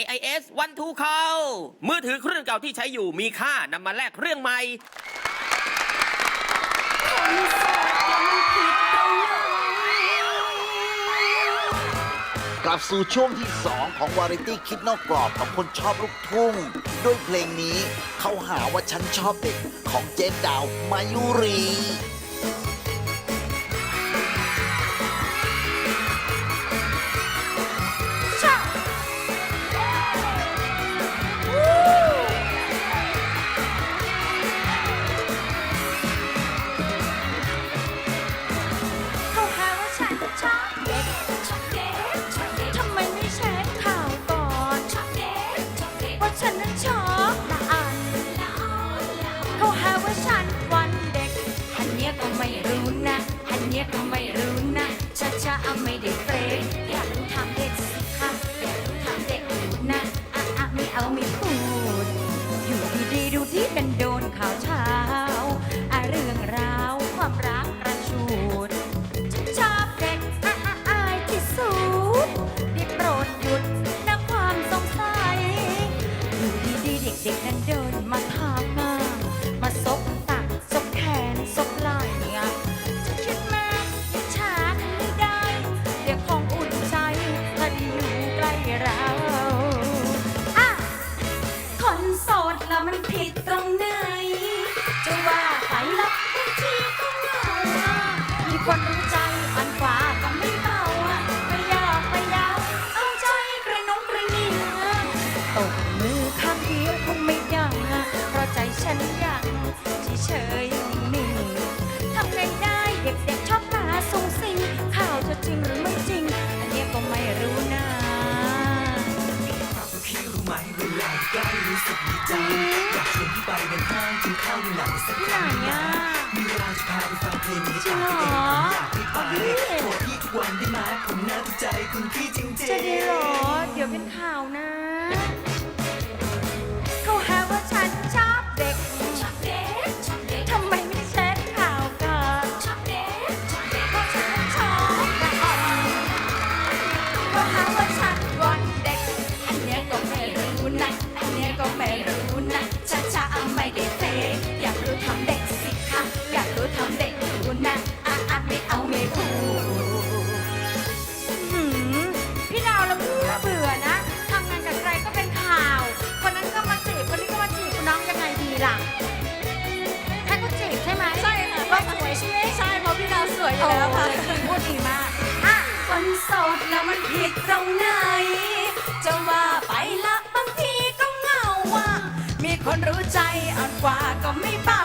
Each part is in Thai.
AIS One to Call มือถือเครื่องเก่าที่ใช้อยู่มีค่านำมาแลกเครื่องใหม่ กลับสู่ช่วงที่ 2 ของวาไรตี้คิดนอกกรอบของคนชอบลูกทุ่ง ด้วยเพลงนี้เขาหาว่าฉันชอบเด็กของเจนดาวมายุรี คนรู้ใจ ห้างกินข้าวดูหนังสักที่คไหนรั้งอะมีเวลาจะพาไปฟังเพลงนี้จริงเหรออยากให้ไปโทรพี่ทุกวันได้ไหมผมน่าถูกใจคุณพี่จริงๆจะดีเหรอ เดี๋ยวเป็นข่าวนะ มันผิดตรงไหน จะว่าไปละบางทีก็เงาว่า มีคนรู้ใจอ่อนกว่าก็ไม่ป้า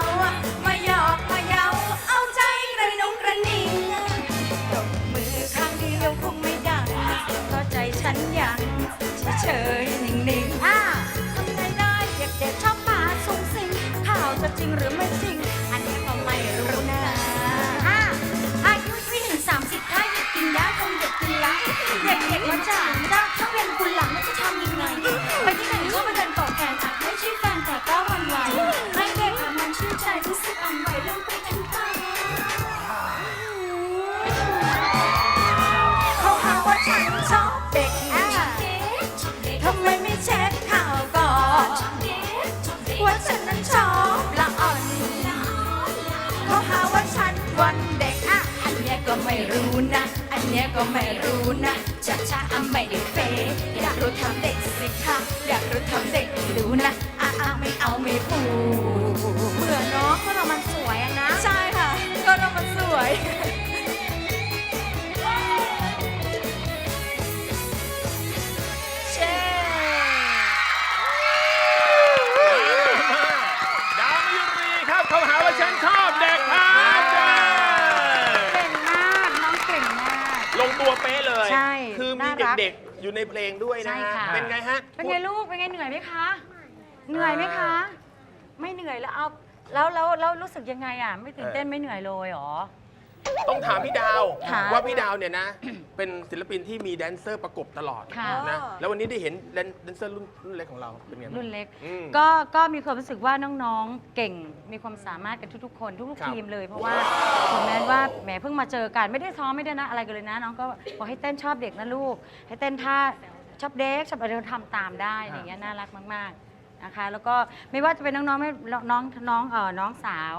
ก็ไม่รู้นะช้าช้าๆไม่ได้เฟยอยากรู้ทำ ใช่คือมีน่ารักเด็กๆ อยู่ในเพลงด้วยนะใช่ฮะค่ะ เป็นไงฮะเป็นไงลูก เป็นไงเหนื่อยไหมคะ เหนื่อยไหมคะ ไม่เหนื่อยแล้วเอาแล้วแล้วแล้วรู้สึกยังไงอะ ไม่ตื่นเต้นไม่เหนื่อยเลยเหรอ ต้องถามพี่ดาวค่ะว่าพี่ดาวเนี่ยนะ เป็นศิลปินที่มีแดนเซอร์ประกบตลอดค่ะ นะแล้ววันนี้ได้เห็นแดนแดนเซอร์รุ่นรุ่นเล็กของเราเป็นไงบ้าง รุ่นเล็ก อืมก็ก็มีความรู้สึกว่าน้องๆ เก่ง มีความสามารถกันทุกๆ คนทุกครับๆทีมเลย เพราะว่าถึงแม้ว่าแหมเพิ่งมาเจอกันไม่ได้ซ้อมไม่ได้นะอะไรกันเลยนะ น้องก็บอกให้เต้นชอบเด็กนะลูก ให้เต้นท่าชอบเด็กชอบอะไรเราทำตามได้อะไรอย่างเงี้ยน่ารักมากๆนะคะ แล้วก็ไม่ว่าจะเป็นน้องๆไม่น้องน้องเออน้องสาว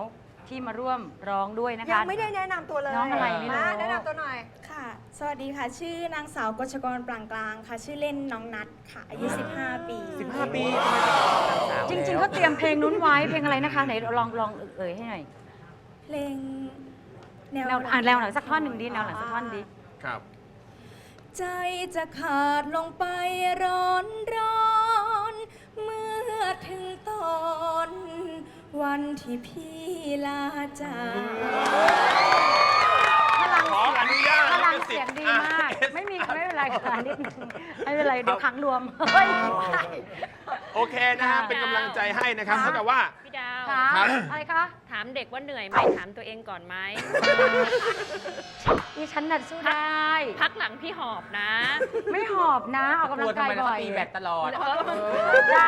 ที่มาร่วมร้องด้วยนะคะ ยังไม่ได้แนะนำตัวเลยน้องอะไรไม่รู้าแนะนำตัวหน่อย ค่ะ สวัสดีค่ะ ชื่อนางสาวกชกรปรางกลางค่ะ ชื่อเล่นน้องนัดค่ะ อายุ 15 ปี 15 ปีจริงๆเขาเตรียมเพลงนู้นไว้เพลงอะไรนะคะไหนลองลองเอ่ยให้หน่อยเพลงแนวแนวอ่านแนวหลังสักท่อนหนึ่งดิแนวหลังสักท่อนดิครับ ใจจะขาดลงไปร้อนร้อน เมื่อถึงตอน วันที่พี่ลาจากพลังขออนุญาตพลังลิขสิเสีทยธิ์งดีอะมาก ไม่มีไม่เป็นไรค่ะนิดนึงไม่เป็นไรเดี๋ยวขังรวมเฮ้ยโอเคนะฮะเป็นกำลังใจให้นะครับเท่ากับว่าพี่ดาวค่ะครับอะไรคะถามเด็กว่าเหนื่อยไหมถามตัวเองก่อนไหมดิฉันน่ะสู้ได้ พักหลังพี่หอบนะ ไม่หอบนะออกกำลังกายบ่อยตีแบตตลอดจ้า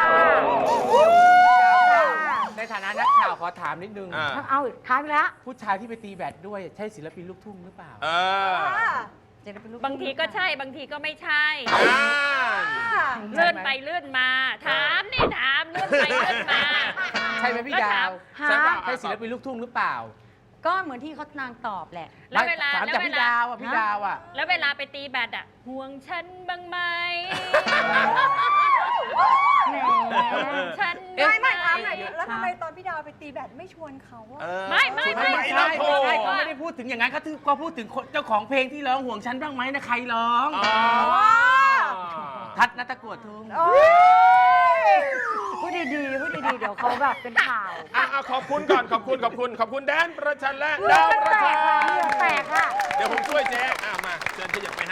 ในฐานะนักข่าวขอถามนิดนึง อ่า เอาท้ายไปแล้วผู้ชายที่ไปตีแบตด้วยใช่ศิลปินลูกทุ่งหรือเปล่า เออบางทีก็ใช่บางทีก็ไม่ใช่ อ่าเลื่อนไปเลื่อนมา ถามนี่ถามเลื่อนไปเลื่อนมา ใช่ไหมพี่ก็ดาถามวฮะใช่เปล่าใช่ศิลปินลูกทุ่งหรือเปล่าก็เหมือนที่เขานางตอบแหละ แล้วเวลาถามแล้วจากเวพี่ลาดาวอะพี่ดาวอะ แล้วเวลาไปตีแบดอะห่วงฉันบ้างไหมแหมฉันไม่ไม่ถามหน่อยบ้งดิ แล้วทำไมตอนพี่ดาวไปตีแบดไม่ชวนเขาอะ ไม่ไม่ไม่ไม่ไม่ไม่ไม่ไม่เขาไม่ได้พูดถึงอย่างนั้นเขาถือเขาพูดถึงคนเจ้าของเพลงที่ร้องห่วงฉันบ้างไหมนะใครร้อง ทัดนัตะกวดทุ่ง โอ้ยพูดดีๆพูดดีๆ เดี๋ยวเขาแบบเป็นข่าวอะเอาขอบคุณก่อนขอบคุณขอบคุณขอบคุณแดนประชันและดาวประชันแตกค่ะ เดี๋ยวผมช่วยเจ๊อะมาเชิญขยับไปฮะ